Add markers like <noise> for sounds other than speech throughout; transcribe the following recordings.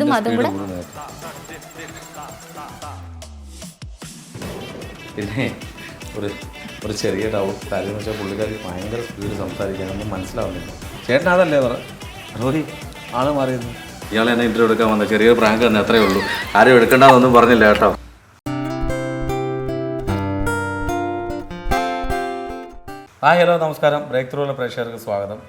ഇതും അതും കൂടെ? പിന്നെ ഒരു ഒരു ചെറിയ ഡൗട്ട് കാര്യം വെച്ചാൽ പുള്ളിക്കാരി ഭയങ്കര സ്പീഡ് സംസാരിക്കാനൊന്നും മനസ്സിലാവുന്നില്ല. ചേട്ടൻ അതല്ലേ പറ? റോഹി ആൾ മാറിയിരുന്നു. ഇയാളെ എന്നെ ഇന്റർവ്യൂ എടുക്കാൻ വന്ന. ചെറിയൊരു പ്രാങ്ക് തന്നെ അത്രേ ഉള്ളൂ. ആരും എടുക്കണ്ടെന്നൊന്നും പറഞ്ഞില്ല കേട്ടോ. ആ ഹലോ നമസ്കാരം. ബ്രേക്ക് ത്രൂള്ള പ്രേക്ഷകർക്ക് സ്വാഗതം.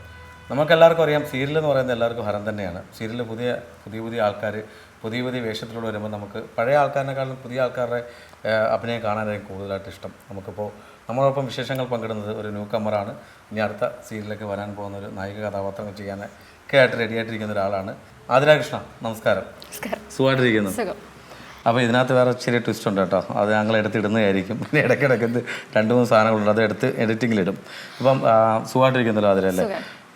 നമുക്കെല്ലാവർക്കും അറിയാം സീരിയൽ എന്ന് പറയുന്നത് എല്ലാവർക്കും ഹരം തന്നെയാണ്. സീരിയലിൽ പുതിയ പുതിയ പുതിയ ആൾക്കാർ പുതിയ പുതിയ വേഷത്തിലൂടെ വരുമ്പോൾ നമുക്ക് പഴയ ആൾക്കാരിനെക്കാളും പുതിയ ആൾക്കാരുടെ അഭിനയം കാണാനായിരിക്കും കൂടുതലായിട്ട് ഇഷ്ടം. നമുക്കിപ്പോൾ നമ്മളോടൊപ്പം വിശേഷങ്ങൾ പങ്കിടുന്നത് ഒരു ന്യൂ കമ്മറാണ്. ഇനി അടുത്ത സീരിയലിലേക്ക് വരാൻ പോകുന്ന ഒരു നായിക കഥാപാത്രങ്ങൾ ചെയ്യാൻ ഒക്കെ ആയിട്ട് റെഡിയായിട്ടിരിക്കുന്ന ഒരാളാണ്. ആതിരാകൃഷ്ണ നമസ്കാരം. സുഖമായിട്ടിരിക്കുന്നു. സുഖം. അപ്പോൾ ഇതിനകത്ത് വേറെ ചെറിയ ട്വിസ്റ്റ് ഉണ്ട് കേട്ടോ. അത് ഞങ്ങൾ എടുത്തിടുന്നതായിരിക്കും. പിന്നെ ഇടയ്ക്കിടയ്ക്ക് രണ്ട് മൂന്ന് സാധനങ്ങളുണ്ട്. അത് എടുത്ത് എഡിറ്റിങ്ങിലിടും ഇപ്പം ആ, സുഖമായിട്ടിരിക്കുന്നല്ലോ അതിലല്ലേ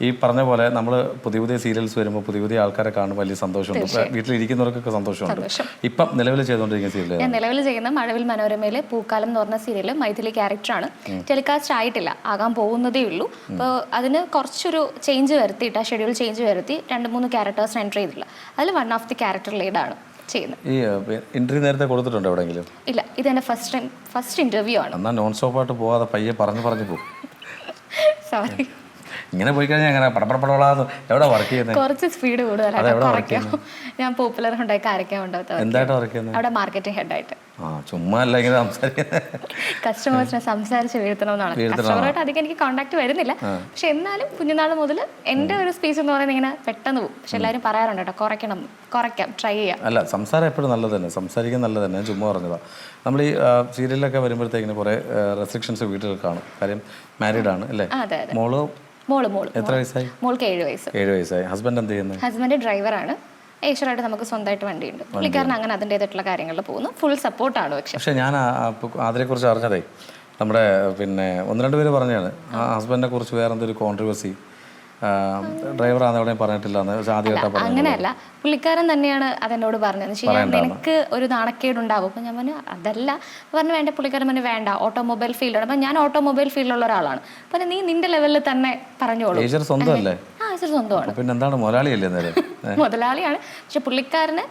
ഈ പറഞ്ഞ പോലെ നമ്മൾ പുതിയ പുതിയ സീരിയൽസ് വരുമ്പോൾ പുതിയ പുതിയ ആൾക്കാരെ കാണുമ്പോൾ വലിയ സന്തോഷമുണ്ട്. വീട്ടിലിരിക്കുന്നവർക്കൊക്കെ സന്തോഷമുണ്ട്. സന്തോഷം. ഇപ്പം നിലവിൽ ചെയ്തുകൊണ്ടിരിക്കുന്ന സീരിയൽ ഞാൻ നിലവിൽ ചെയ്യുന്ന മഴവിൽ മനോരമയിലെ പൂക്കാലം എന്ന് പറഞ്ഞ സീരിയൽ മൈഥിലി ക്യാരക്ടറാണ് ടെലികാസ്റ്റ് ആയിട്ടില്ല. ആകാൻ പോകുന്നതേ ഉള്ളൂ. അപ്പോൾ അതിന് കുറച്ചൊരു ചേഞ്ച് വരുത്തിയിട്ട് ആ ഷെഡ്യൂൾ ചേഞ്ച് വരുത്തി രണ്ട് മൂന്ന് ക്യാരക്ടേഴ്സ് എൻട്രി ചെയ്തില്ല അതിൽ വൺ ഓഫ് ദി ക്യാരക്ടർ ലീഡാണ് ചെയ്യുന്നത്. ഈ ഇന്റർവ്യൂ നേരത്തെ കൊടുത്തിട്ടുണ്ടോ എവിടെയെങ്കിലും? ഇല്ല. ഇത് എന്റെ ഫസ്റ്റ് ടൈം ഫസ്റ്റ് ഇന്റർവ്യൂ ആണ്. എന്നാൽ നോൺ സ്റ്റോപ്പായിട്ട് പോകാതെ പയ്യെ പറഞ്ഞു പറഞ്ഞു പോകും സോറി <laughs> ഇങ്ങനെ പോയി കഴിഞ്ഞാൽ എങ്ങനെ പടപ്പടപടാന്ന് എവിടെ വർക്ക് ചെയ്യുന്നത് കുറച്ച് സ്പീഡ് കൂടുതലാണ് കുറയ്ക്കാം ഞാൻ പോപ്പുലർ ഉണ്ടായി കാരക്കാൻ എന്തായിട്ട് വർക്ക് ചെയ്യുന്നത് അവിടെ മാർക്കറ്റിംഗ് ഹെഡായിട്ട് ആ ചുമ്മാ അല്ല ഇങ്ങനെ സംസാരിക്കുന്നത് കസ്റ്റമേഴ്സിനെ സംസാരിച്ച് വീഴ്ത്തണമെന്നാണ്. കസ്റ്റമറായിട്ട് അധികം എനിക്ക് കോൺടാക്ട് വരുന്നില്ല. പക്ഷെ എന്നാലും കുഞ്ഞുനാൾ മുതൽ എന്റെ ഒരു സ്പീച്ച് എന്ന് പറയുന്നത് ഇങ്ങനെ പെട്ടെന്ന് പോകും. പക്ഷെ എല്ലാവരും പറയാറുണ്ട് കേട്ടോ കുറയ്ക്കണം കുറയ്ക്കാം ട്രൈ ചെയ്യാം. അല്ല സംസാരം എപ്പോഴും നല്ലത് തന്നെ. സംസാരിക്കാൻ നല്ലത് തന്നെ. ചുമ്മാ പറഞ്ഞതാ. നമ്മൾ ഈ സീരിയലിലൊക്കെ വരുമ്പോഴത്തേക്കിന് കുറേ റെസ്ട്രിക്ഷൻസ് വീട്ടിൽ കാണും. കാര്യം മാരീഡ് ആണ് അല്ലേ? മോൾ മോൾ മോൾ. എത്ര വയസ്സായി? മോൾക്ക് ഏഴ് വയസ്സ്. ഏഴ് വയസ്സായി. ഹസ്ബൻഡ് എന്ത് ചെയ്യുന്നത് ഹസ്ബൻഡ് ഡ്രൈവറാണ് ഏഷ്യറായിട്ട് നമുക്ക് സ്വന്തമായിട്ട് വണ്ടിയുണ്ട്. പുള്ളിക്കാരൻ അങ്ങനെ അതിന്റെതായിട്ടുള്ള കാര്യങ്ങളിൽ പോകുന്നു. ഫുൾ സപ്പോർട്ടാണ് പക്ഷെ. പക്ഷേ ഞാൻ അതിനെക്കുറിച്ച് അറിഞ്ഞതേ. നമ്മുടെ പിന്നെ ഒന്ന് രണ്ട് പേര് പറഞ്ഞാണ് ആ ഹസ്ബൻഡിനെ കുറിച്ച് വേറെ എന്തൊരു കോൺട്രവേഴ്സി പറഞ്ഞിട്ടില്ല അങ്ങനെയല്ല. പുള്ളിക്കാരൻ തന്നെയാണ് അതെന്നോട് പറഞ്ഞത്. ശരിയാ നിനക്ക് ഒരു നാണക്കേടുണ്ടാവും. അപ്പം ഞാൻ പറഞ്ഞു അതല്ല. പറഞ്ഞു വേണ്ട പുള്ളിക്കാരൻ പറഞ്ഞു വേണ്ട ഓട്ടോമൊബൈൽ ഫീൽഡാണ്. അപ്പം ഞാൻ ഓട്ടോമൊബൈൽ ഫീൽഡിലുള്ള ഒരാളാണ്. അപ്പം നീ നിന്റെ ലെവലിൽ തന്നെ പറഞ്ഞോളൂ. സ്വന്തമല്ലേ സ്വന്തമാണ്. മുതലാളിയല്ലേ <laughs> മുതലാളിയാണ്. പക്ഷെ പുള്ളിക്കാരന്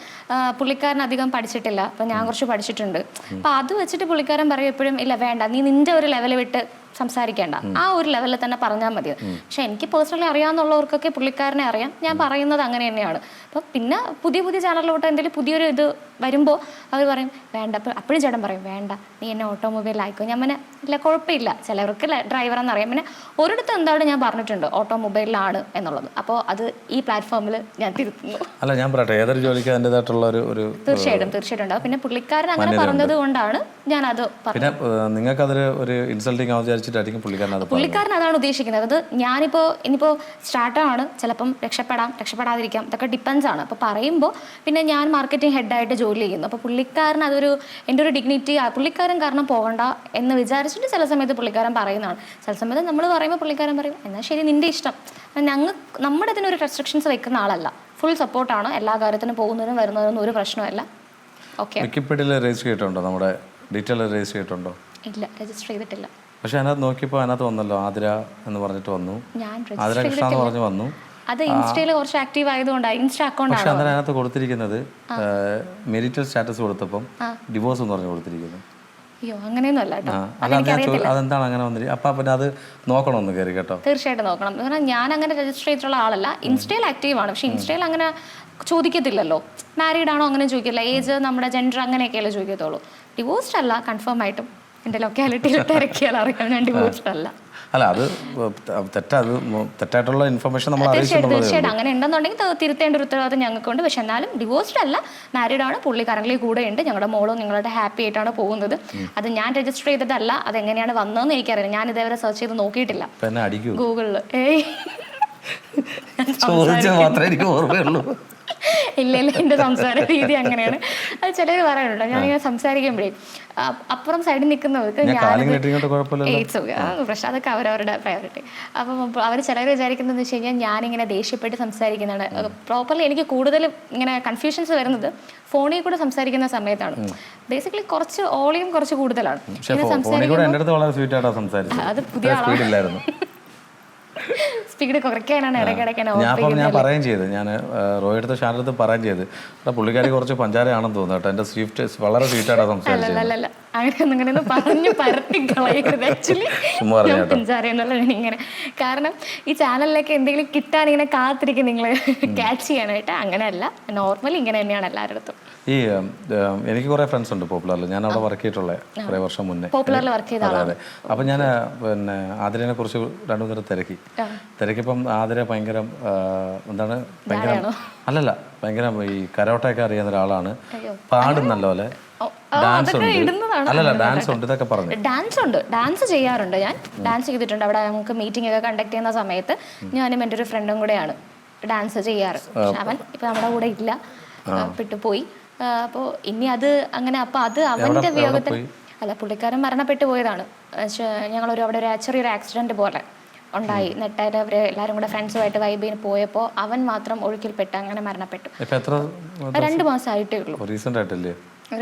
പുള്ളിക്കാരൻ അധികം പഠിച്ചിട്ടില്ല. അപ്പം ഞാൻ കുറച്ച് പഠിച്ചിട്ടുണ്ട്. അപ്പം അത് വെച്ചിട്ട് പുള്ളിക്കാരൻ പറയും എപ്പോഴും ഇല്ല വേണ്ട. നീ നിന്റെ ഒരു ലെവൽ വിട്ട് സംസാരിക്കേണ്ട. ആ ഒരു ലെവലിൽ തന്നെ പറഞ്ഞാൽ മതി പക്ഷെ എനിക്ക് പേഴ്സണലി അറിയാവുന്നവർക്കൊക്കെ പുള്ളിക്കാരനെ അറിയാം. ഞാൻ പറയുന്നത് അങ്ങനെ തന്നെയാണ്. അപ്പം പിന്നെ പുതിയ പുതിയ ചാനലിലോട്ട് എന്തെങ്കിലും പുതിയൊരു ഇത് വരുമ്പോൾ അവർ പറയും വേണ്ട. അപ്പോൾ അപ്പോഴും ചേട്ടൻ പറയും വേണ്ട നീ എന്നെ ഓട്ടോമൊബൈൽ ആയിക്കോ. ഞാൻ പിന്നെ ഇല്ല കുഴപ്പമില്ല. ചിലവർക്ക് ഡ്രൈവർ എന്നറിയാം പിന്നെ ഒരിടത്ത് എന്താണ് ഞാൻ പറഞ്ഞിട്ടുണ്ട് ഓട്ടോമൊബൈലിലാണ് എന്നുള്ളത്. അപ്പോൾ അത് ഈ പ്ലാറ്റ്ഫോമിൽ ഞാൻ തിരുത്തുന്നു. അല്ല ഞാൻ പറയട്ടെ ഏതൊരു ജോലിക്ക് അതിന്റെതായിട്ടുള്ള ഒരു തീർച്ചയായിട്ടും തീർച്ചയായിട്ടും ഉണ്ടാവും പിന്നെ പുള്ളിക്കാരൻ അങ്ങനെ പറഞ്ഞത് കൊണ്ടാണ് ഞാൻ അത് പറഞ്ഞത്. പിന്നെ നിങ്ങൾക്കതൊരു ഒരു ഇൻസൾട്ടിങ് വിചാരിച്ചിട്ടായിരിക്കും പുള്ളിക്കാരൻ പുള്ളിക്കാരൻ അതാണ് ഉദ്ദേശിക്കുന്നത്. അത് ഞാനിപ്പോൾ ഇനിയിപ്പോൾ സ്റ്റാർട്ടാണ് ചിലപ്പം രക്ഷപ്പെടാം രക്ഷപ്പെടാതിരിക്കാം. ഇതൊക്കെ ഡിപ്പെൻസ് ആണ്. അപ്പോൾ പറയുമ്പോൾ പിന്നെ ഞാൻ മാർക്കറ്റിംഗ് ഹെഡായിട്ട് ജോലി ചെയ്യുന്നു. അപ്പോൾ പുള്ളിക്കാരൻ അതൊരു എന്റെ ഒരു ഡിഗ്നിറ്റി പുള്ളിക്കാരൻ കാരണം പോകണ്ട എന്ന് വിചാരിച്ചിട്ട് ചില സമയത്ത് പുള്ളിക്കാരൻ പറയുന്നതാണ്. ചില സമയത്ത് നമ്മൾ പറയുമ്പോൾ പുള്ളിക്കാരൻ പറയും എന്നാൽ ശരി നിന്റെ ഇഷ്ടം. ഞങ്ങൾ നമ്മുടെ ഇതിനൊരു റെസ്ട്രിക്ഷൻസ് വെക്കുന്ന ആളല്ല. ഫുൾ സപ്പോർട്ടാണ് എല്ലാ കാര്യത്തിനും പോകുന്നതിനും വരുന്നതിനും ഒരു പ്രശ്നമല്ല ഓക്കെ വിക്കിപീഡിയയിൽ രജിസ്റ്റർ ചെയ്തിട്ടുണ്ടോ? നമ്മുടെ ഡീറ്റെയിൽ രജിസ്റ്റർ ചെയ്തിട്ടുണ്ടോ? ഇല്ല രജിസ്റ്റർ ചെയ്തിട്ടില്ല. പക്ഷെ അതിനകത്ത് നോക്കിയപ്പോൾ അതിനകത്ത് വന്നല്ലോ ആതിര എന്ന് പറഞ്ഞിട്ട് വന്നു. ഞാൻ ആതിര കൃഷ്ണ എന്ന് പറഞ്ഞു വന്നു. അത് ഇൻസ്റ്റയിൽ കുറച്ച് ആക്റ്റീവ് ആയതുകൊണ്ടാണ് ഇൻസ്റ്റ അക്കൗണ്ട് പക്ഷെ അന്നേരം അതിനകത്ത് കൊടുത്തിരിക്കുന്നത് മെരിറ്റൽ സ്റ്റാറ്റസ് കൊടുത്തപ്പം ഡിവോഴ്സ് എന്ന് പറഞ്ഞു കൊടുത്തിരിക്കുന്നു. അയ്യോ അങ്ങനെയൊന്നും അല്ല കേട്ടോ. അതെന്താണ് അങ്ങനെ വന്നിട്ട് അപ്പം പിന്നെ അത് നോക്കണം ഒന്ന് കയറി കേട്ടോ. തീർച്ചയായിട്ടും നോക്കണം. എന്ന് പറഞ്ഞാൽ ഞാൻ അങ്ങനെ രജിസ്റ്റർ ചെയ്തിട്ടുള്ള ആളല്ല. ഇൻസ്റ്റയിൽ ആക്റ്റീവ് ആണ്. പക്ഷെ ഇൻസ്റ്റയിൽ അങ്ങനെ ചോദിക്കത്തില്ലല്ലോ. മാരീഡ് ആണോ അങ്ങനെ ചോദിക്കില്ല ഏജ് നമ്മുടെ ജെൻഡർ അങ്ങനെയൊക്കെയല്ലേ ചോദിക്കത്തുള്ളൂ. ഡിവോഴ്സ്ഡ് അല്ല കൺഫേം ആയിട്ടും. എന്റെ ലൊക്കാലിറ്റിയിൽ തിരക്കിയാൽ അറിയാം. ഞാൻ ഡിവോഴ്സ്ഡ് അല്ല. അല്ല അത് തെറ്റാ തെറ്റായിട്ടുള്ള ഇൻഫർമേഷൻ നമ്മൾ തീർച്ചയായിട്ടും അങ്ങനെ ഉണ്ടെന്നുണ്ടെങ്കിൽ തിരുത്തേണ്ട ഒരു ഉത്തരവാദിത്തം ഞങ്ങൾക്കുണ്ട്. പക്ഷെ എന്നാലും ഡിവോഴ്സ്ഡ് അല്ല മാരീഡ് ആണ് പുള്ളി കറന്റ് കൂടെ ഉണ്ട് ഞങ്ങളുടെ മോളും നിങ്ങളുടെ ഹാപ്പി ആയിട്ടാണ് പോകുന്നത്. അത് ഞാൻ രജിസ്റ്റർ ചെയ്തതല്ല അത് എങ്ങനെയാണ് വന്നതെന്ന് എനിക്കറിയില്ല. ഞാൻ ഇതേവരെ സെർച്ച് ചെയ്ത് നോക്കിയിട്ടില്ല. ഗൂഗിളിൽ. ഗൂഗിളിൽ ഏയ്. ചോദിച്ചാൽ മാത്രമേ എനിക്ക് ഓർമ്മയുള്ളൂ. ഇല്ല ഇല്ല എന്റെ സംസാര രീതി അങ്ങനെയാണ്. അത് ചിലർ പറയാനുണ്ടോ ഞാനിങ്ങനെ സംസാരിക്കുമ്പോഴേ അപ്പുറം സൈഡിൽ നിൽക്കുന്നവർക്ക് ഞാൻ പ്രശ്നം അതൊക്കെ അവരവരുടെ പ്രയോറിറ്റി അപ്പം അവർ ചിലർ വിചാരിക്കുന്നത് വെച്ച് കഴിഞ്ഞാൽ ഞാനിങ്ങനെ ദേഷ്യപ്പെട്ട് സംസാരിക്കുന്നതാണ്. പ്രോപ്പർലി എനിക്ക് കൂടുതലും ഇങ്ങനെ കൺഫ്യൂഷൻസ് വരുന്നത് ഫോണിൽ കൂടെ സംസാരിക്കുന്ന സമയത്താണ്. ബേസിക്കലി കുറച്ച് ഓളിയും കുറച്ച് കൂടുതലാണ്. അത് പുതിയ സ്പീഡില്ലായിരുന്നു സ്പീഡ് കുറയ്ക്കാനാണ് ഇടയ്ക്കിടയ്ക്ക് ഞാൻ ഞാൻ ചെയ്ത്. ഞാൻ റോയ് പറയുകയും ഞാൻ റോയെടുത്ത ഷാനടുത്ത് പറയുകയും ചെയ്ത്. എടാ പുള്ളിക്കാരി കുറച്ച് പഞ്ചാരയാണെന്ന് തോന്നുന്നു കേട്ടോ. എന്റെ സ്വീറ്റ് വളരെ സ്വീറ്റായിട്ടാണ് സംസാരിച്ചത്. അങ്ങനെയൊന്നും പറഞ്ഞു പരത്തി കളയരുത്. ആക്ച്വലി ഇങ്ങനെ കാരണം ഈ ചാനലിലേക്ക് എന്തെങ്കിലും കിട്ടാൻ ഇങ്ങനെ കാത്തിരിക്കും നിങ്ങൾ ക്യാച്ച് ചെയ്യാനായിട്ട് അങ്ങനെയല്ല. നോർമലി ഇങ്ങനെ തന്നെയാണ് എല്ലാവരുടെ അടുത്തും. ഈ എനിക്ക് കുറേ ഫ്രണ്ട്സ് ഉണ്ട് പോപ്പുലറിൽ ഞാൻ അവിടെ വർക്ക് ചെയ്തിട്ടുള്ള കുറേ വർഷം മുന്നേ. പോപ്പുലറിൽ വർക്ക് ചെയ്ത അതെ അതെ. അപ്പം ഞാൻ പിന്നെ ആതിരനെ കുറിച്ച് രണ്ടു നേരം തിരക്കി. തിരക്കിപ്പം ആതിര ഭയങ്കര എന്താണ്? ഭയങ്കര അല്ലല്ല ഭയങ്കര ഈ കരോട്ടയൊക്കെ അറിയുന്ന ഒരാളാണ്. പാടും നല്ലപോലെ. ഡാൻസ് അല്ലല്ല ഡാൻസ് ഉണ്ട് ഇതൊക്കെ പറഞ്ഞു. ഡാൻസ് ഉണ്ട്. ഡാൻസ് ചെയ്യാറുണ്ട് ഞാൻ. ഡാൻസ് ചെയ്തിട്ടുണ്ട്. അവിടെ നമുക്ക് മീറ്റിംഗ് ഒക്കെ കണ്ടക്ട് ചെയ്യുന്ന സമയത്ത് ഞാനും എന്റെ ഒരു ഫ്രണ്ടും കൂടെയാണ് ഡാൻസ് ചെയ്യാറ്. അവൻ ഇപ്പൊ നമ്മുടെ കൂടെ ഇല്ല. പെട്ടുപോയി. അപ്പോൾ ഇനി അത് അങ്ങനെ അപ്പൊ അത് അവന്റെ വിയോഗത്തിൽ അല്ല പുള്ളിക്കാരൻ മരണപ്പെട്ടു പോയതാണ്. ഞങ്ങൾ ഞങ്ങളൊരു അവിടെ ഒരു ചെറിയൊരു ആക്സിഡന്റ് പോലെ ഉണ്ടായി. നെട്ടായിട്ട് അവർ എല്ലാവരും കൂടെ ഫ്രണ്ട്സുമായിട്ട് വൈബിന് പോയപ്പോൾ അവൻ മാത്രം ഒഴുക്കിൽപ്പെട്ട് അങ്ങനെ മരണപ്പെട്ടു. രണ്ട് മാസമായിട്ടേ ഉള്ളൂ.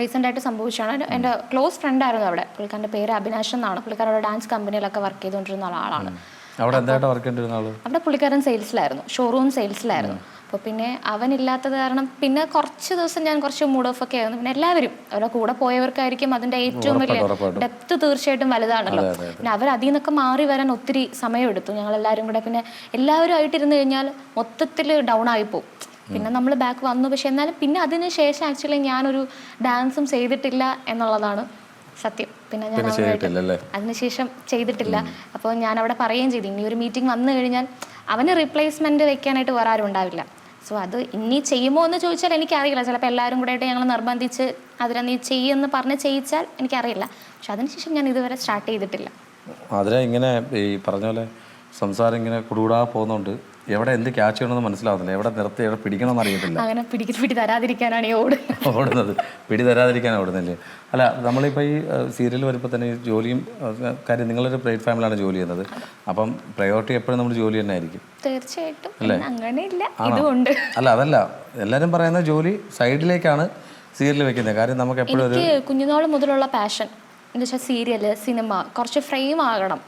റീസെന്റ് ആയിട്ട് സംഭവിച്ചാണ് എന്റെ ക്ലോസ് ഫ്രണ്ട് ആയിരുന്നു അവിടെ. പുള്ളിക്കാരന്റെ പേര് അഭിനാഷ് എന്നാണ്. പുള്ളിക്കാരൻ അവിടെ ഡാൻസ് കമ്പനിയിലൊക്കെ വർക്ക് ചെയ്തുകൊണ്ടിരുന്ന ആളാണ് അവിടെ എന്തായിട്ട് വർക്ക് ചെയ്തിരുന്ന ആൾ? അവിടെ പുള്ളിക്കാരൻ സെയിൽസിലായിരുന്നു ഷോറൂം സെയിൽസിലായിരുന്നു അപ്പോൾ പിന്നെ അവനില്ലാത്തത് കാരണം പിന്നെ കുറച്ച് ദിവസം ഞാൻ കുറച്ച് മൂഡ് ഓഫ് ഒക്കെ ആയിരുന്നു. പിന്നെ എല്ലാവരും അവരുടെ കൂടെ പോയവർക്കായിരിക്കും അതിന്റെ ഏറ്റവും വലിയ. ഡെപ്ത് തീർച്ചയായിട്ടും വലുതാണല്ലോ. പിന്നെ അവർ അതിൽ നിന്നൊക്കെ മാറി വരാൻ ഒത്തിരി സമയമെടുത്തു. ഞങ്ങൾ എല്ലാവരും കൂടെ പിന്നെ എല്ലാവരും ആയിട്ടിരുന്ന് കഴിഞ്ഞാൽ മൊത്തത്തിൽ ഡൗൺ ആയിപ്പോവും. പിന്നെ നമ്മൾ ബാക്ക് വന്നു. പക്ഷെ എന്നാലും പിന്നെ അതിന് ശേഷം ആക്ച്വലി ഞാനൊരു ഡാൻസും ചെയ്തിട്ടില്ല എന്നുള്ളതാണ് സത്യം. പിന്നെ ഞാൻ അതിനുശേഷം ചെയ്തിട്ടില്ല. അപ്പോൾ ഞാൻ അവിടെ പറയുകയും ചെയ്തു. ഇനി ഒരു മീറ്റിംഗ് വന്നു കഴിഞ്ഞാൽ അവന് റീപ്ലേസ്മെന്റ് വെക്കാനായിട്ട് വേറെ ആരും ഉണ്ടാവില്ല. സോ അത് ഇനി ചെയ്യുമോ എന്ന് ചോദിച്ചാൽ എനിക്കറിയില്ല. ചിലപ്പോൾ എല്ലാവരും കൂടെ ആയിട്ട് ഞങ്ങൾ നിർബന്ധിച്ച് അതിനെ നീ ചെയ്യുമെന്ന് പറഞ്ഞ് ചെയ്യിച്ചാൽ എനിക്കറിയില്ല. പക്ഷെ അതിനുശേഷം ഞാൻ ഇതുവരെ സ്റ്റാർട്ട് ചെയ്തിട്ടില്ല. ഇങ്ങനെ ഈ പറഞ്ഞ പോലെ സംസാരം ഇങ്ങനെ കുടുകൂടാ പോകുന്നോണ്ട്. എവിടെ എന്ത് ക്യാച്ച് ചെയ്യണമെന്ന് മനസ്സിലാവുന്നില്ല. എവിടെ നിർത്തി എവിടെ പിടിക്കണമെന്ന് അറിയത്തില്ല. അങ്ങനെ പിടിക്കി പിടി തരാതിരിക്കാനാണ് ഈ ഓട് <laughs> ഓടുന്നത്. പിടി തരാതിരിക്കാൻ ഓടുന്നില്ലേ അല്ല നമ്മളിപ്പോൾ ഈ സീരിയൽ വരുമ്പോൾ തന്നെ ഈ ജോലിയും കാര്യം നിങ്ങളൊരു പ്രൈവറ്റ് ഫാമിലിയാണ് ജോലി ചെയ്യുന്നത്. അപ്പം പ്രയോറിറ്റി എപ്പോഴും നമ്മൾ ജോലി തന്നെ ആയിരിക്കും. തീർച്ചയായിട്ടും. അല്ലേ? അങ്ങനെയില്ല. ഇതുകൊണ്ട്. അല്ല അതല്ല. എല്ലാവരും പറയുന്ന ജോലി സൈഡിലേക്കാണ് സീരിയൽ വെക്കുന്നത്. കാര്യം നമുക്ക് എപ്പോഴും കുഞ്ഞുനാൾ മുതലുള്ള പാഷൻ എന്ന് വെച്ചാൽ സീരിയൽ സിനിമ കുറച്ച് ഫ്രെയിം ആകണം.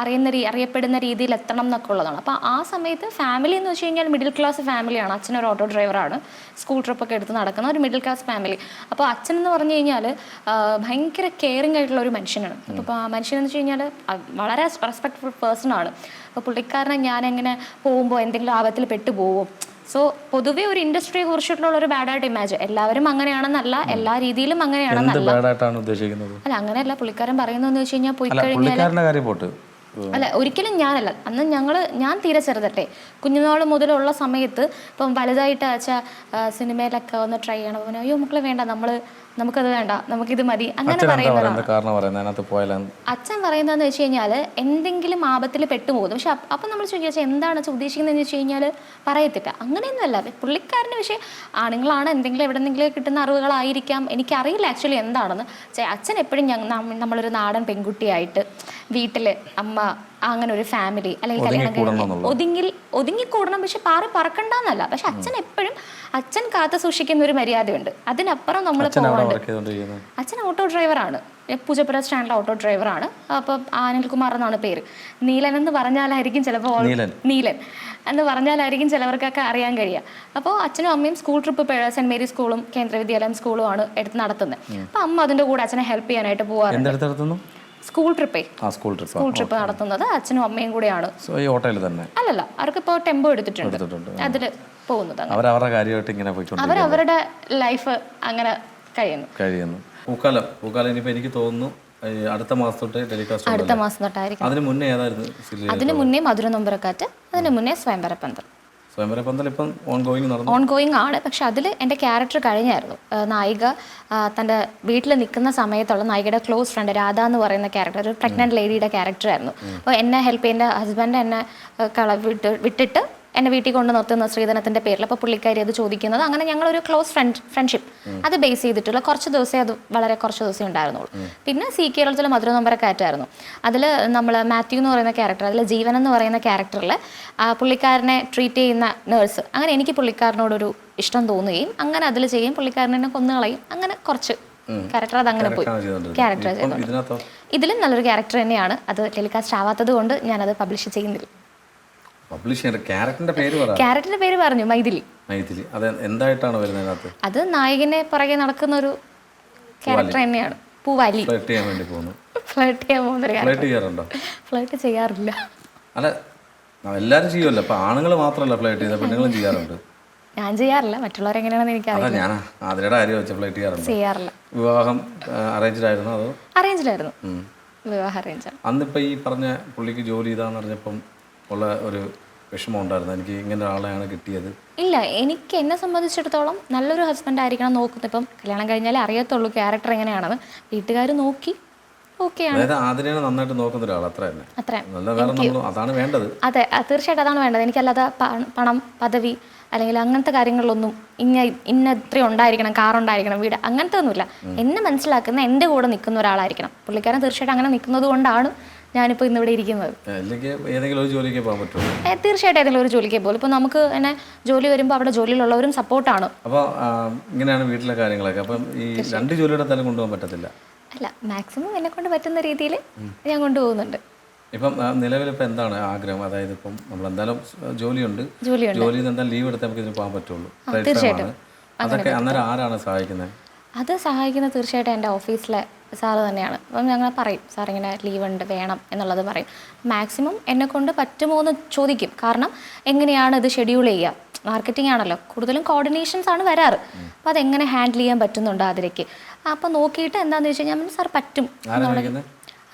അറിയുന്ന രീ അറിയപ്പെടുന്ന രീതിയിൽ എത്തണം എന്നൊക്കെ ഉള്ളതാണ്. അപ്പോൾ ആ സമയത്ത് ഫാമിലി എന്ന് വെച്ച് കഴിഞ്ഞാൽ മിഡിൽ ക്ലാസ് ഫാമിലിയാണ് അച്ഛൻ ഒരു ഓട്ടോ ഡ്രൈവറാണ് സ്കൂൾ ട്രിപ്പൊക്കെ എടുത്ത് നടക്കുന്ന ഒരു മിഡിൽ ക്ലാസ് ഫാമിലി അപ്പോൾ അച്ഛൻ എന്ന് പറഞ്ഞു കഴിഞ്ഞാൽ ഭയങ്കര കെയറിങ് ആയിട്ടുള്ള ഒരു മനുഷ്യനാണ്. അപ്പോൾ ആ മനുഷ്യൻ എന്ന് വെച്ച് കഴിഞ്ഞാൽ വളരെ റെസ്പെക്ട്ഫുൾ പേഴ്സൺ ആണ്. അപ്പോൾ പുള്ളിക്കാരനെ ഞാൻ എങ്ങനെ പോകുമ്പോൾ എന്തെങ്കിലും ആപത്തിൽ പെട്ടുപോകും സോ പൊതുവെ ഒരു ഇൻഡസ്ട്രിയെ കുറിച്ചിട്ടുള്ള ഒരു ബാഡായിട്ട് ഇമാജ് എല്ലാവരും അങ്ങനെയാണെന്നല്ല എല്ലാ രീതിയിലും അങ്ങനെയാണെന്നല്ല. ഉദ്ദേശിക്കുന്നത്? അല്ല അങ്ങനെയല്ല പുള്ളിക്കാരൻ പറയുന്നതെന്ന് വെച്ച് കഴിഞ്ഞാൽ പോയി കഴിഞ്ഞാൽ അല്ല ഒരിക്കലും ഞാനല്ല. അന്ന് ഞങ്ങൾ ഞാൻ തീരെ ചെറുതട്ടെ. കുഞ്ഞുനാൾ മുതലുള്ള സമയത്ത് ഇപ്പം വലുതായിട്ട് അച്ഛാ സിനിമയിലൊക്കെ ഒന്ന് ട്രൈ ചെയ്യണം. അയ്യോ മക്കളെ വേണ്ട. നമ്മൾ നമുക്കത് വേണ്ട നമുക്കിത് മതി. അങ്ങനെ അച്ഛൻ പറയുന്നതാണ്. അച്ഛൻ പറയുന്നതെന്ന് വെച്ച് കഴിഞ്ഞാൽ എന്തെങ്കിലും ആപത്തിൽ പെട്ടുപോകും. പക്ഷെ അപ്പ- നമ്മൾ ചോദിക്കുക എന്താണ് അച്ഛൻ ഉദ്ദേശിക്കുന്നതെന്ന് വെച്ച് കഴിഞ്ഞാൽ പറയത്തില്ല. അങ്ങനെയൊന്നുമല്ല. പുള്ളിക്കാരന്റെ പക്ഷേ ആണുങ്ങളാണ്. എന്തെങ്കിലും എവിടെ നിന്നെങ്കിലും കിട്ടുന്ന അറിവുകളായിരിക്കാം. എനിക്കറിയില്ല ആക്ച്വലി എന്താണെന്ന്. അച്ഛൻ എപ്പോഴും നമ്മളൊരു നാടൻ പെൺകുട്ടിയായിട്ട് വീട്ടിൽ അമ്മ അങ്ങനെ ഒരു ഫാമിലി അല്ലെങ്കിൽ കല്യാണം കഴിഞ്ഞ് ഒതുങ്ങി ഒതുങ്ങിക്കൂടണം പക്ഷെ പാറി പറക്കണ്ടെന്നല്ല. പക്ഷെ അച്ഛൻ എപ്പോഴും അച്ഛൻ കാത്തു സൂക്ഷിക്കുന്ന ഒരു മര്യാദയുണ്ട്. അതിനപ്പുറം നമ്മൾ പോകാണ്ട് അച്ഛൻ ഓട്ടോ ഡ്രൈവറാണ് പൂജപ്പുര സ്റ്റാൻഡിലെ ഓട്ടോ ഡ്രൈവറാണ് അപ്പോൾ അനിൽകുമാർ എന്നാണ് പേര്. നീലൻ എന്ന് പറഞ്ഞാലായിരിക്കും ചിലപ്പോൾ നീലൻ. എന്ന് പറഞ്ഞാലായിരിക്കും ചിലവർക്കൊക്കെ അറിയാൻ കഴിയുക. അപ്പോൾ അച്ഛനും അമ്മയും സ്കൂൾ ട്രിപ്പ് സെന്റ് മേരി സ്കൂളും കേന്ദ്ര വിദ്യാലയം സ്കൂളും ആണ് എടുത്ത് നടത്തുന്നത്. അപ്പോൾ അമ്മ അതിന്റെ കൂടെ അച്ഛനെ ഹെൽപ്പ് ചെയ്യാനായിട്ട് പോകാറുണ്ട് സ്കൂൾ ട്രിപ്പേ ആ സ്കൂൾ ട്രിപ്പ് സ്കൂൾ ട്രിപ്പ് നടത്തുന്നത് അച്ഛനും അമ്മയും കൂടെയാണ്. സോ ഈ ഓട്ടോയിൽ തന്നെ? അല്ലല്ല അവർക്കിപ്പോ ടെമ്പോ എടുത്തിട്ടുണ്ട്. അതിൽ പോകുന്നത് അവരവരുടെ കാര്യമായിട്ട് ഇങ്ങനെ അവരവരുടെ ലൈഫ് അങ്ങനെ കഴിയുന്നു. കഴിയുന്നു. പൂക്കാലം പൂക്കാലം ഇനിയിപ്പോ എനിക്ക് തോന്നുന്നു അടുത്ത മാസം തൊട്ട് ടെലികാസ്റ്റ് അടുത്ത മാസം തൊട്ടായിരിക്കും. അതിന് മുന്നേ ഏതായിരുന്നു? അതിന് മുന്നേ മധുര നൊമ്പരക്കാറ്റ് അതിന് മുന്നേ സ്വയംവര പന്തൽ സ്വയംവര പന്തൽ ഇപ്പം ഓൺ ഗോയിങ് നടന്നു. ഓൺഗോയിങ് ആണ്. പക്ഷെ അതിൽ എന്റെ ക്യാരക്ടർ കഴിഞ്ഞായിരുന്നു. നായിക തന്റെ വീട്ടിൽ നിൽക്കുന്ന സമയത്തുള്ള നായികയുടെ ക്ലോസ് ഫ്രണ്ട് രാധ എന്ന് പറയുന്ന ക്യാരക്ടർ ഒരു പ്രഗ്നന്റ് ലേഡിയുടെ ക്യാരക്ടർ ആയിരുന്നു. അപ്പോൾ എന്നെ ഹെൽപ്പ് ചെയ്യുന്ന ഹസ്ബൻഡ് എന്നെ കള വിട്ട് വിട്ടിട്ട് എന്നെ വീട്ടിൽ കൊണ്ട് നിർത്തുന്ന ശ്രീധനത്തിന്റെ പേരിൽ. അപ്പോൾ പുള്ളിക്കാരി അത് ചോദിക്കുന്നത്. അങ്ങനെ ഞങ്ങളൊരു ക്ലോസ് ഫ്രണ്ട് ഫ്രണ്ട്ഷിപ്പ് അത് ബേസ് ചെയ്തിട്ടുള്ള കുറച്ച് ദിവസമേ അത് വളരെ കുറച്ച് ദിവസമേ ഉണ്ടായിരുന്നുള്ളൂ. പിന്നെ സി കേരളത്തിലെ മധുര നമ്പരക്കാറ്റായിരുന്നു അതിൽ നമ്മൾ മാത്യു എന്ന് പറയുന്ന ക്യാരക്ടർ അതിൽ ജീവൻ എന്ന് പറയുന്ന ക്യാരക്ടറിൽ പുള്ളിക്കാരനെ ട്രീറ്റ് ചെയ്യുന്ന നേഴ്സ് അങ്ങനെ എനിക്ക് പുള്ളിക്കാരനോടൊരു ഇഷ്ടം തോന്നുകയും അങ്ങനെ അതിൽ ചെയ്യും പുള്ളിക്കാരനെ കൊന്നുകളയും അങ്ങനെ കുറച്ച് ക്യാരക്ടർ അത് അങ്ങനെ പോയി. ക്യാരക്ടർ ഇതിലും നല്ലൊരു ക്യാരക്ടർ തന്നെയാണ്. അത് ടെലികാസ്റ്റ് ആവാത്തത് കൊണ്ട് ഞാനത് പബ്ലിഷ് ചെയ്യുന്നില്ല. പബ്ലിഷ് ചെയ്യേണ്ട ക്യാരക്ടറിന്റെ പേര് പറ. ക്യാരക്ടറിന്റെ പേര് പറഞ്ഞു മൈഥിലി. മൈഥിലി. അത് എന്തായിട്ടാണ് വരുന്നത് അതിനകത്ത് അത് നായകനെ പുറകെ നടക്കുന്ന ഒരു ക്യാരക്ടർ തന്നെയാണ്. പൂവാലി. ഫ്ലർട്ട് ചെയ്യാൻ വേണ്ടി പോകുന്നു. ഫ്ലർട്ട് ചെയ്യാൻ പോകുന്ന ഫ്ലർട്ട് ചെയ്യാറുണ്ടോ? ഫ്ലർട്ട് ചെയ്യാറില്ല. അല്ല എല്ലാരും ചെയ്യുമല്ലോ അപ്പൊ ആണുങ്ങൾ മാത്രമല്ല ഫ്ലൈറ്റ് ചെയ്ത പെണ്ണുങ്ങളും ചെയ്യാറുണ്ട്. ഞാൻ ചെയ്യാറില്ല. മറ്റുള്ളവരെങ്ങനെയാണെന്ന് എനിക്കറിയാം അതാ ഞാൻ അതിലൂടെ കാര്യം വെച്ച ഫ്ലൈറ്റ് ചെയ്യാറുണ്ട്? ചെയ്യാറില്ല. വിവാഹം അറേഞ്ച്ഡ് ആയിരുന്നു അതോ? അറേഞ്ച്ഡ് ആയിരുന്നു. വിവാഹം അറേഞ്ചാണ് അന്നിപ്പോൾ ഈ പറഞ്ഞ പുള്ളിക്ക് ജോലി ചെയ്താന്ന് പറഞ്ഞപ്പം ഉള്ള ഒരു വിഷമം ഉണ്ടായിരുന്നു എനിക്ക് ഇങ്ങനെ ഒരാളെയാണ് കിട്ടിയത്. ഇല്ല എനിക്ക് എന്നെ സംബന്ധിച്ചിടത്തോളം നല്ലൊരു ഹസ്ബൻഡ് ആയിരിക്കണം നോക്കുന്നത്. ഇപ്പം കല്യാണം കഴിഞ്ഞാലേ അറിയത്തുള്ളൂ ക്യാരക്ടർ എങ്ങനെയാണെന്ന്. വീട്ടുകാർ നോക്കി ആതിരേനെ നന്നായിട്ട് നോക്കുന്ന ഒരാൾ അത്ര തന്നെ. അതാണ് വേണ്ടത്. അതെ അത് തീർച്ചയായിട്ടും അതാണ് വേണ്ടത്. എനിക്കല്ലാതെ പണം പദവി അല്ലെങ്കിൽ അങ്ങനത്തെ കാര്യങ്ങളിലൊന്നും ഇന്ന ഇന്ന ഇത്ര ഉണ്ടായിരിക്കണം കാർ ഉണ്ടായിരിക്കണം വീട് അങ്ങനത്തെ ഒന്നുമില്ല എന്നെ മനസ്സിലാക്കുന്ന എന്റെ കൂടെ നിൽക്കുന്ന ഒരാളായിരിക്കണം. പുള്ളിക്കാരൻ തീർച്ചയായിട്ടും അങ്ങനെ നിൽക്കുന്നത് കൊണ്ടാണ് ഞാനിപ്പോൾ ഇന്നിവിടെ ഇരിക്കുന്നത്. ഏതെങ്കിലും ഒരു ജോലിക്ക് പോകാൻ പറ്റുമോ? തീർച്ചയായിട്ടും ഏതെങ്കിലും ഒരു ജോലിക്ക് പോകും ഇപ്പോൾ നമുക്ക് തന്നെ ജോലി വരുമ്പോൾ അവിടെ ജോലിയിലുള്ളവരും സപ്പോർട്ടാണ്. അപ്പോൾ ഇങ്ങനെയാണ് വീട്ടിലെ കാര്യങ്ങളൊക്കെ. അപ്പം ഈ രണ്ട് ജോലിയുടെ തലം കൊണ്ടുപോകാൻ പറ്റത്തില്ല? അല്ല മാക്സിമം എന്നെ കൊണ്ട് പറ്റുന്ന രീതിയിൽ ഞാൻ കൊണ്ടുപോകുന്നുണ്ട്. ഇപ്പം നിലവിൽ ഇപ്പം എന്താണ് ആഗ്രഹം? അതായത് ഇപ്പം നമ്മൾ എന്തായാലും ജോലിയുണ്ട്. നിന്ന് എന്തായാലും ലീവ് എടുത്താൽ നമുക്ക് ഇതിന് പോകാൻ പറ്റുള്ളൂ. തീർച്ചയായിട്ടും. അതൊക്കെ അന്നേരം ആരാണ് സഹായിക്കുന്നത്? അത് സഹായിക്കുന്നത് തീർച്ചയായിട്ടും എന്റെ ഓഫീസിലെ സാറ് തന്നെയാണ്. അപ്പം ഞങ്ങൾ പറയും സാർ ഇങ്ങനെ ലീവ് ഉണ്ട് വേണം എന്നുള്ളത് പറയും. മാക്സിമം എന്നെ കൊണ്ട് പറ്റുമോ എന്ന് ചോദിക്കും. കാരണം എങ്ങനെയാണ് ഇത് ഷെഡ്യൂൾ ചെയ്യുക? മാർക്കറ്റിംഗ് ആണല്ലോ. കൂടുതലും കോർഡിനേഷൻസ് ആണ് വരാറ്. അപ്പോൾ അതെങ്ങനെ ഹാൻഡിൽ ചെയ്യാൻ പറ്റുന്നുണ്ട് അതിലേക്ക്? അപ്പോൾ നോക്കിയിട്ട് എന്താണെന്ന് വെച്ച് കഴിഞ്ഞാൽ സാർ പറ്റും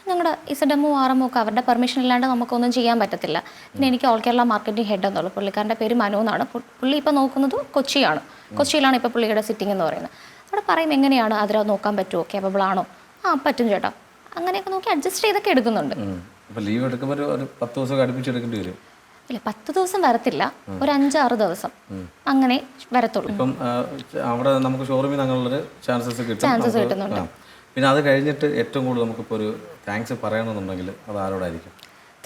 ഞങ്ങളുടെ ഇസഡമ്മോ ആറമ്മോ ഒക്കെ അവരുടെ പെർമിഷൻ ഇല്ലാണ്ട് നമുക്കൊന്നും ചെയ്യാൻ പറ്റത്തില്ല. പിന്നെ എനിക്ക് ഓൾ കേരള മാർക്കറ്റിംഗ് ഹെഡ് എന്നുള്ളൂ. പുള്ളിക്കാരന്റെ പേര് മനു എന്നാണ്. പുള്ളി ഇപ്പോൾ നോക്കുന്നത് കൊച്ചിയാണ്. കൊച്ചിയിലാണ് ഇപ്പോൾ പുള്ളിയുടെ സിറ്റിംഗ് എന്ന് പറയുന്നത്. അവിടെ പറയും എങ്ങനെയാണ് അതിൽ നോക്കാൻ പറ്റുമോ കേപ്പബിൾ ആണോ? ആ പറ്റും ചേട്ടാ. അങ്ങനെയൊക്കെ നോക്കി അഡ്ജസ്റ്റ് ചെയ്തൊക്കെ എടുക്കുന്നുണ്ട്. ലീവ് എടുക്കുമ്പോൾ ഒരു പത്ത് ദിവസമൊക്കെ അടുപ്പിച്ച് എടുക്കേണ്ടി വരും. ഇല്ല പത്ത് ദിവസം വരത്തില്ല. ഒരു അഞ്ചാറ് ദിവസം. അങ്ങനെ വരത്തുള്ളൂ. ഇപ്പം അവിടെ നമുക്ക് ഷോറൂമിൽ അങ്ങനെയുള്ളൊരു ചാൻസസ് കിട്ടും. ചാൻസസ് കിട്ടുന്നുണ്ട്. പിന്നെ അത് കഴിഞ്ഞിട്ട് ഏറ്റവും കൂടുതൽ നമുക്കിപ്പോൾ ഒരു താങ്ക്സ് പറയണമെന്നുണ്ടെങ്കിൽ അത് ആരോടായിരിക്കും?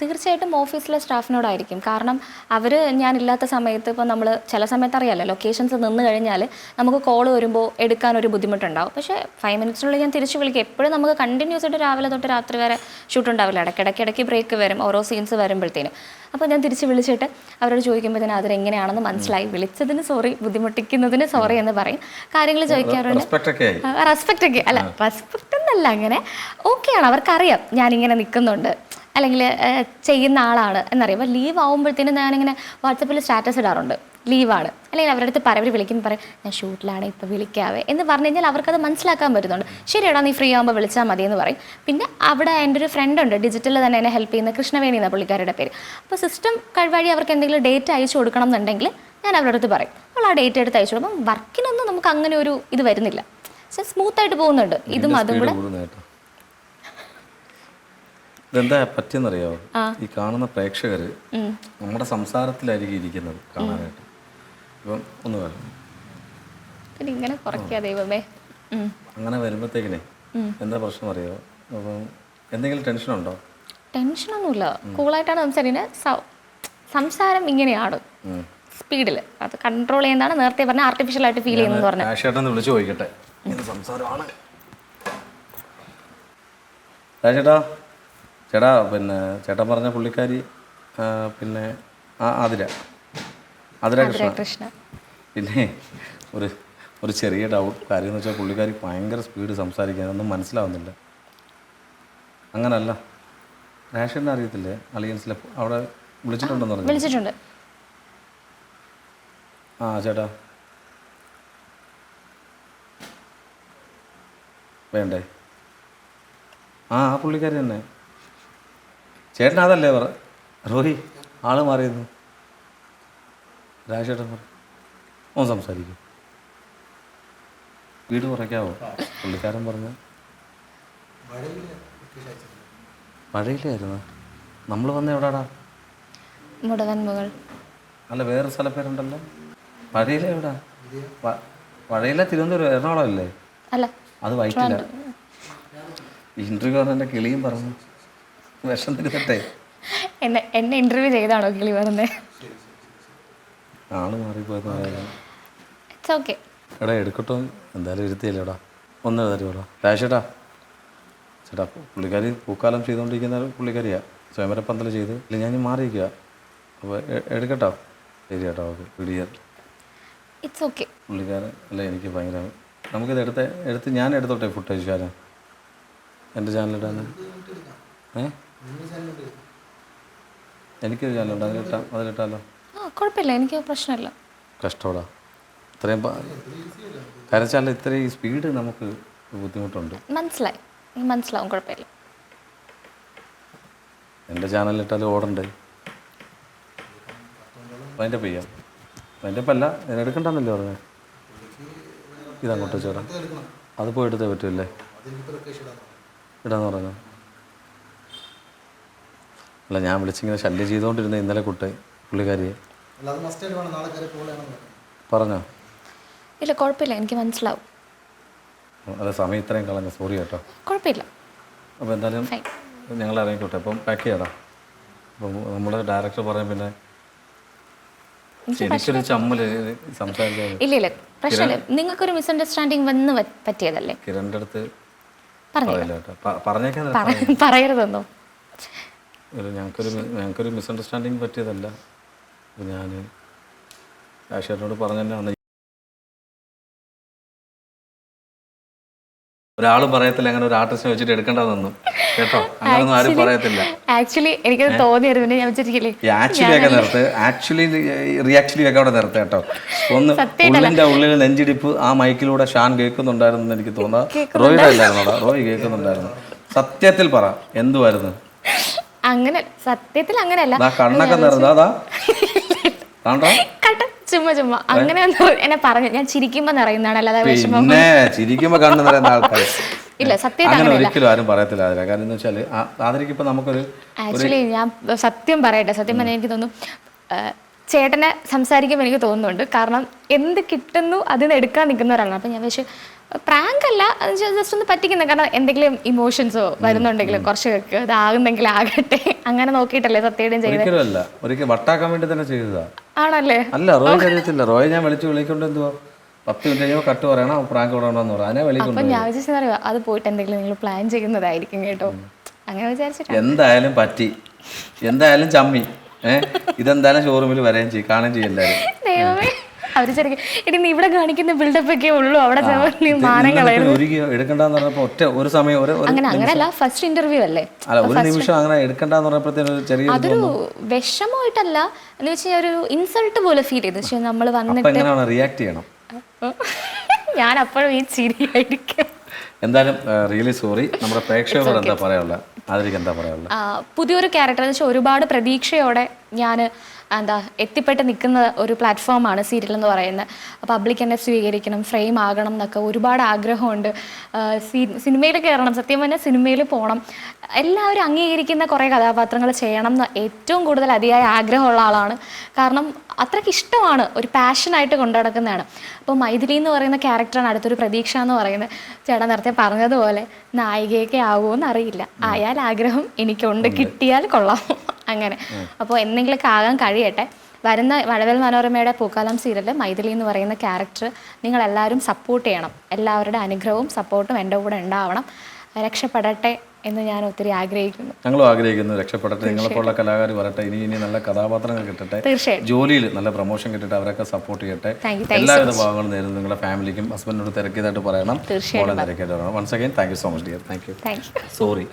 തീർച്ചയായിട്ടും ഓഫീസിലെ സ്റ്റാഫിനോടായിരിക്കും. കാരണം അവർ ഞാനില്ലാത്ത സമയത്ത് ഇപ്പോൾ നമ്മൾ ചില സമയത്ത് അറിയാമല്ലോ ലൊക്കേഷൻസ് നിന്ന് കഴിഞ്ഞാൽ നമുക്ക് കോൾ വരുമ്പോൾ എടുക്കാൻ ഒരു ബുദ്ധിമുട്ടുണ്ടാവും. പക്ഷേ ഫൈവ് മിനിറ്റ്സിനുള്ളിൽ ഞാൻ തിരിച്ചു വിളിക്കും. എപ്പോഴും നമുക്ക് കണ്ടിന്യൂസ് ആയിട്ട് രാവിലെ തൊട്ട് രാത്രി വരെ ഷൂട്ട് ഉണ്ടാവില്ല. ഇടയ്ക്കിടയ്ക്ക് ഇടയ്ക്ക് ബ്രേക്ക് വരും ഓരോ സീൻസ് വരുമ്പോഴത്തേനും. അപ്പോൾ ഞാൻ തിരിച്ച് വിളിച്ചിട്ട് അവരോട് ചോദിക്കുമ്പോൾ ചോദിക്കുമ്പോഴത്തേനും അതിലെങ്ങനെയാണെന്ന് മനസ്സിലായി. വിളിച്ചതിന് സോറി ബുദ്ധിമുട്ടിക്കുന്നതിന് സോറി എന്ന് പറയും. കാര്യങ്ങൾ ചോദിക്കാറുണ്ട്. റെസ്പെക്റ്റ് ഒക്കെ അല്ല റെസ്പെക്റ്റ് എന്നല്ല അങ്ങനെ. ഓക്കെയാണ് അവർക്കറിയാം. ഞാനിങ്ങനെ നിൽക്കുന്നുണ്ട്. അല്ലെങ്കിൽ ചെയ്യുന്ന ആളാണ് എന്നറിയാം. അപ്പോൾ ലീവ് ആകുമ്പോഴത്തേനും ഞാനിങ്ങനെ വാട്സപ്പിൽ സ്റ്റാറ്റസ് ഇടാറുണ്ട്. ലീവാണ്. അല്ലെങ്കിൽ അവരുടെ അടുത്ത് പറയും വിളിക്കുമ്പോൾ പറയും ഞാൻ ഷൂട്ടിലാണ് ഇപ്പോൾ വിളിക്കാവേ എന്ന് പറഞ്ഞു കഴിഞ്ഞാൽ അവർക്കത് മനസ്സിലാക്കാൻ പറ്റുന്നുണ്ട്. ശരിയടാ നീ ഫ്രീ ആകുമ്പോൾ വിളിച്ചാൽ മതി എന്ന് പറയും. പിന്നെ അവിടെ എന്റെ ഒരു ഫ്രണ്ട് ഉണ്ട് ഡിജിറ്റലിൽ തന്നെ എന്നെ ഹെൽപ്പ് ചെയ്യുന്ന കൃഷ്ണവേണി എന്ന പുള്ളിക്കാരുടെ പേര്. അപ്പോൾ സിസ്റ്റം വഴി അവർക്ക് എന്തെങ്കിലും ഡേറ്റ് അയച്ചു കൊടുക്കണം എന്നുണ്ടെങ്കിൽ ഞാൻ അവരുടെ അടുത്ത് പറയും. അവൾ ആ ഡേറ്റ് എടുത്ത് അയച്ചു കൊടുക്കും. വർക്കിനൊന്നും നമുക്ക് അങ്ങനെ ഒരു ഇത് വരുന്നില്ല. പക്ഷെ സ്മൂത്ത് ആയിട്ട് പോകുന്നുണ്ട് ഇതും അതും കൂടെ. ഇതെന്താ പറ്റിയെന്നറിയാവോ? ഈ കാണുന്ന പ്രേക്ഷകർ നമ്മുടെ സംസാരത്തിലായിരിക്കും ഇരിക്കുന്നത് കാണാനായിട്ട്. ഇപ്പം ഒന്ന് പറഞ്ഞു ഇങ്ങനെ കുറയ്ക്കുക ദൈവമേ. അങ്ങനെ വരുമ്പോഴത്തേക്കിനെ എന്താ പ്രശ്നം അറിയോ? അപ്പം എന്തെങ്കിലും ടെൻഷൻ ഉണ്ടോ? ടെൻഷനൊന്നുമില്ല കൂളായിട്ടാണ് സംസാരിക്കുന്നത് സംസാരം ഇങ്ങനെയാണ്. സ്പീഡിൽ അത് കൺട്രോൾ ചെയ്യുന്നതാണ് നേരത്തെ പറഞ്ഞ ആർട്ടിഫിഷ്യൽ ആയിട്ട് ഫീൽ ചെയ്യുന്നത് പറഞ്ഞു വിളിച്ചു ചോദിക്കട്ടെ. സംസാരമാണ്. രാജേട്ടാ ചേട്ടാ. പിന്നെ ചേട്ടൻ പറഞ്ഞ പുള്ളിക്കാരി പിന്നെ ആ ആതിര. കൃഷ്ണ പിന്നെ ഒരു ഒരു ചെറിയ ഡൗട്ട് കാര്യം എന്ന് വെച്ചാൽ പുള്ളിക്കാരി ഭയങ്കര സ്പീഡ് സംസാരിക്കാൻ ഒന്നും മനസ്സിലാവുന്നില്ല. അങ്ങനല്ല. രാഷേട്ടനെ അറിയത്തില്ലേ? അലിയൻസിലെ അവിടെ വിളിച്ചിട്ടുണ്ടെന്ന് പറഞ്ഞു വിളിച്ചിട്ടുണ്ട്. ആ ചേട്ടാ. വേണ്ടേ? ആ ആ പുള്ളിക്കാരി തന്നെ. ചേട്ടൻ അതല്ലേ പറ റോഹി ആൾ മാറിയിരുന്നു. രാജേട്ടൻ പറ. ഓൻ സംസാരിക്കും. വീട് കുറയ്ക്കാവോ? പുള്ളിക്കാരൻ പറഞ്ഞു. മഴയില്ലായിരുന്നു? നമ്മൾ വന്ന എവിടാടാ? മുടവൻ മുകൾ അല്ല വേറെ സ്ഥല സ്ഥലപ്പേരുണ്ടല്ലോ. മഴയില എവിടാ? മഴയില തിരുവനന്തപുരം എറണാകുളം അല്ലേ അല്ല അത് വൈറ്റില്ല ഇന്റർവ്യൂ പറഞ്ഞ എന്റെ കിളിയും പറഞ്ഞു. വിഷം തിരുത്തട്ടെ. എന്നെ എന്നെ ഇന്റർവ്യൂ ചെയ്താണോ കിളി പറഞ്ഞത് ആൾ മാറിപ്പോയെന്ന് ഇറ്റ്സ് ഓക്കെ എടാ എടുക്കട്ടോ. എന്തായാലും ഇരുത്തിയില്ലേടാ. ഒന്ന് തരുമോടാ രാജേട്ടാ. ചേട്ടാ പുള്ളിക്കാരി പൂക്കാലം ചെയ്തുകൊണ്ടിരിക്കുന്ന പുള്ളിക്കാരിയാ. സ്വയംവരപ്പന്തൽ ചെയ്ത്. ഇല്ല ഞാൻ മാറിയിരിക്കുക അപ്പോൾ എടുക്കട്ടോ. ശരി കേട്ടോ ഓക്കെ പിടിയാൽ ഇറ്റ്സ് ഓക്കെ പുള്ളിക്കാരൻ അല്ല എനിക്ക് ഭയങ്കര നമുക്കിത് എടുത്ത് എടുത്ത് ഞാൻ എടുത്തോട്ടെ ഫുട്ടേജ് കാരൻ എന്റെ ചാനലിടാൻ ഏ? എനിക്കൊരു ചാനലുണ്ട് അതിലിട്ടാ അതിലിട്ടാലോ? കുഴപ്പമില്ല എനിക്ക് പ്രശ്നമില്ല. കഷ്ടപ്പെടാ. ഇത്രയും കരച്ചാൽ ഇത്രയും സ്പീഡ് നമുക്ക് ബുദ്ധിമുട്ടുണ്ട്. മനസ്സിലായി. മനസ്സിലാവും കുഴപ്പമില്ല. എന്റെ ചാനലിട്ടാലും ഓടണ്ടേ? അതിന്റെ പെയ്യാം അതിന്റെ പല്ല എടുക്കണ്ടെന്നല്ലേ പറഞ്ഞത് ഇതങ്ങോട്ട് ചേട്ടാ അത് പോയി എടുത്തേ പറ്റുമല്ലേ ഇടാന്ന് പറഞ്ഞു? അല്ല ഞാൻ വിളിച്ചിങ്ങനെ ശല്യം ചെയ്തുകൊണ്ടിരുന്ന ഇന്നലെ കുട്ടി പുള്ളിക്കാരിയെ. അല്ലാതെ മസ്റ്റായിട്ട് വേണം. നാളെ കയറി പോകണമെന്ന് പറഞ്ഞോ? ഇല്ല കുഴപ്പമില്ല. എനിക്ക് മനസ്സിലാവും. അതെ സമയം ഇത്രയും കളഞ്ഞ. സോറി കേട്ടോ. കുഴപ്പമില്ല. അപ്പോൾ എന്തായാലും ഫൈൻ ഞങ്ങൾ ഇറങ്ങിക്കോട്ടെ അപ്പം പാക്ക് ചെയ്യടാ. അപ്പം നമ്മുടെ ഡയറക്ടർ പറയാൻ പിന്നെ എനിക്കൊരു ചമ്മൽ സംസാരിച്ചത് ഇല്ല ഇല്ല. പ്രശ്നമില്ല നിങ്ങൾക്കൊരു മിസ്അണ്ടർസ്റ്റാൻഡിങ് വന്ന് പ- പറ്റിയതല്ലേ? കിരണിന്റെ അടുത്ത് പറഞ്ഞു പറയില്ല കേട്ടോ. പ- പറഞ്ഞേക്കാൻ പറ- പറയരുതെന്നോ? ഒരു ഞങ്ങൾക്കൊരു മി- ഞങ്ങൾക്കൊരു മിസ്അണ്ടർസ്റ്റാൻഡിങ് പറ്റിയതല്ല. ഞാൻ ആശാരനോട് പറഞ്ഞതാണ് ഒരാൾ ഒരാളും പറയത്തില്ല അങ്ങനെ ഒരു ആർട്ടിസ്റ്റിനെ വെച്ചിട്ട് എടുക്കേണ്ടതെന്നും. കേട്ടോ? അങ്ങനൊന്നും ആരും പറയത്തില്ല. ആക്ച്വലി എനിക്ക് പിന്നെ ഞാൻ ആക്ച്വലി ഒക്കെ നിർത്ത്. ആക്ച്വലി റിയാക്ച്വലി ഒക്കെ അവിടെ നിർത്ത് കേട്ടോ. ഒന്ന് ഉള്ളിന്റെ ഉള്ളിൽ നെഞ്ചിടിപ്പ് ആ മൈക്കിലൂടെ ഷാൻ കേൾക്കുന്നുണ്ടായിരുന്നു എന്ന് എനിക്ക് തോന്നുന്നത് റോയുടെ അല്ലായിരുന്നോടാ? റോയ് കേൾക്കുന്നുണ്ടായിരുന്നു. സത്യത്തിൽ പറ എന്തുവായിരുന്നു? അങ്ങനെ സത്യത്തിൽ അങ്ങനെയല്ല. കണ്ണൊക്കെ നിറഞ്ഞ അതാ കണ്ടോ കട്ട ചുമ്മാ ചുമ്മാ. അങ്ങനെ എന്നെ പറഞ്ഞു. ഞാൻ ചിരിക്കുമ്പോ നിറയുന്നതാണ് അല്ലാതെ വിഷമം ചിരിക്കുമ്പോ കണ്ണു നിറയുന്ന ആൾക്കാർ <laughs> ഇല്ല സത്യം അങ്ങനെ ഒരിക്കലും ആരും പറയത്തില്ല ആതിര. കാരണം എന്ന് വെച്ചാൽ ആദരിക്ക് ഇപ്പൊ നമുക്കൊരു ആക്ച്വലി ഞാൻ സത്യം പറയട്ടെ സത്യം പറഞ്ഞാൽ എനിക്ക് തോന്നുന്നു ചേട്ടനെ സംസാരിക്കുമ്പോൾ എനിക്ക് തോന്നുന്നുണ്ട്. കാരണം എന്ത് കിട്ടുന്നു അതിന് എടുക്കാൻ നിൽക്കുന്ന ഒരാളാണ് അപ്പം ഞാൻ പക്ഷേ പ്രാങ്ക് അല്ല ജസ്റ്റ് ഒന്ന് പറ്റിക്കുന്ന കാരണം എന്തെങ്കിലും ഇമോഷൻസോ വരുന്നുണ്ടെങ്കിൽ കുറച്ച് ഇതാകുന്നെങ്കിൽ ആകട്ടെ. <laughs> അങ്ങനെ നോക്കിയിട്ടല്ലേ സത്യയുടെയും ചെയ്തത്. ഒരിക്കലും അല്ല. ഒരിക്കൽ വട്ടാക്കാൻ വേണ്ടി തന്നെ ചെയ്തതാ. ആണല്ലേ? അല്ല റോയ് അറിയത്തില്ല റോയ് ഞാൻ വിളിച്ച് വിളിക്കൊണ്ട് എന്തുവാ? പത്ത് മിനിറ്റ് കഴിയുമ്പോൾ കട്ട് പറയണം പ്രാങ്ക് വിടണമെന്ന് പറയാം അതിനെ വിളിക്കൊണ്ട് അപ്പം ഞാൻ അത് പോയിട്ട് എന്തെങ്കിലും നിങ്ങൾ പ്ലാൻ ചെയ്യുന്നതായിരിക്കും കേട്ടോ. അങ്ങനെ വിചാരിച്ചിട്ട് എന്തായാലും പറ്റി. എന്തായാലും ചമ്മി. ഏഹ് ഇതെന്തായാലും ഷോറൂമിൽ വരെയും ചെയ്യും. കാണുകയും ചെയ്യും എല്ലാവരും. അവർ ശരിക്കും നീ ഇവിടെ കാണിക്കുന്ന ബിൽഡപ്പ് ഒക്കെ ഉള്ളൂ അവിടെ നീ എടുക്കണ്ടെന്ന് പറഞ്ഞപ്പോ ഒറ്റ ഒരു സമയം അങ്ങനെ അങ്ങനെയല്ല ഫസ്റ്റ് ഇന്റർവ്യൂ അല്ലേ? ഒരു നിമിഷം അങ്ങനെ എടുക്കണ്ടെന്ന് പറഞ്ഞപ്പോഴത്തേനും ഒരു ചെറിയ അതൊരു വിഷമമായിട്ടല്ല എന്ന് വെച്ചാൽ ഒരു ഇൻസൾട്ട് പോലെ ഫീൽ ചെയ്തു. പക്ഷെ നമ്മൾ വന്നിട്ട് റിയാക്ട് ചെയ്യണം? ഞാൻ അപ്പോഴും ഈ ചിരിയായിരിക്കും. എന്തായാലും റിയലി സോറി നമ്മുടെ പ്രേക്ഷകരോട് എന്താ പറയാനുള്ളത്? അതിലേക്ക് എന്താ പറയാനുള്ള പുതിയൊരു ക്യാരക്ടർ എന്ന് വെച്ചാൽ ഒരുപാട് പ്രതീക്ഷയോടെ ഞാൻ എന്താ എത്തിപ്പെട്ട് നിൽക്കുന്ന ഒരു പ്ലാറ്റ്ഫോമാണ് സീരിയൽ എന്ന് പറയുന്നത്. പബ്ലിക് എന്നെ സ്വീകരിക്കണം ഫ്രെയിം ആകണം എന്നൊക്കെ ഒരുപാട് ആഗ്രഹമുണ്ട്. സിനിമയിൽ കയറണം സത്യം പറഞ്ഞാൽ സിനിമയിൽ പോകണം. എല്ലാവരും അംഗീകരിക്കുന്ന കുറേ കഥാപാത്രങ്ങൾ ചെയ്യണം എന്ന് ഏറ്റവും കൂടുതൽ അതിയായ ആഗ്രഹമുള്ള ആളാണ്. കാരണം അത്രയ്ക്ക് ഇഷ്ടമാണ് ഒരു പാഷനായിട്ട് കൊണ്ടു നടക്കുന്നതാണ്. അപ്പോൾ മൈഥിലി എന്ന് പറയുന്ന ക്യാരക്ടറാണ് അടുത്തൊരു പ്രതീക്ഷ എന്ന് പറയുന്നത്. ചേട്ടാ നേരത്തെ പറഞ്ഞതുപോലെ നായികയൊക്കെ ആകുമോ എന്നറിയില്ല. ആയാൽ ആഗ്രഹം എനിക്കുണ്ട് കിട്ടിയാൽ കൊള്ളാം. അങ്ങനെ. അപ്പോൾ എന്തെങ്കിലുമൊക്കെ ആകാൻ കഴിയട്ടെ. വരുന്ന വഴവൽ മനോരമയുടെ പൂക്കാലം സീരിയലിൽ മൈഥിലി എന്ന് പറയുന്ന ക്യാരക്ടർ നിങ്ങളെല്ലാവരും സപ്പോർട്ട് ചെയ്യണം. എല്ലാവരുടെ അനുഗ്രഹവും സപ്പോർട്ടും എന്റെ കൂടെ ഉണ്ടാവണം. രക്ഷപ്പെടട്ടെ എന്ന് ഞാൻ ഒത്തിരി ആഗ്രഹിക്കുന്നു. ഞങ്ങളും ആഗ്രഹിക്കുന്നു രക്ഷപ്പെടട്ടെ. നിങ്ങളെപ്പോലുള്ള കലാകാർ വരട്ടെ. ഇനി ഇനി നല്ല കഥാപാത്രങ്ങൾ കിട്ടട്ടെ. തീർച്ചയായും ജോലിയിൽ നല്ല പ്രൊമോഷൻ കിട്ടട്ടെ അവരൊക്കെ സപ്പോർട്ട് ചെയ്യട്ടെ. എല്ലാവിധ ഭാഗങ്ങളും നേരുന്നു നിങ്ങളുടെ ഫാമിലിക്കും ഹസ്ബൻഡിനോട് തിരക്കിയതായിട്ട് പറയണം. തീർച്ചയായും once again thank you so much dear thank you sorry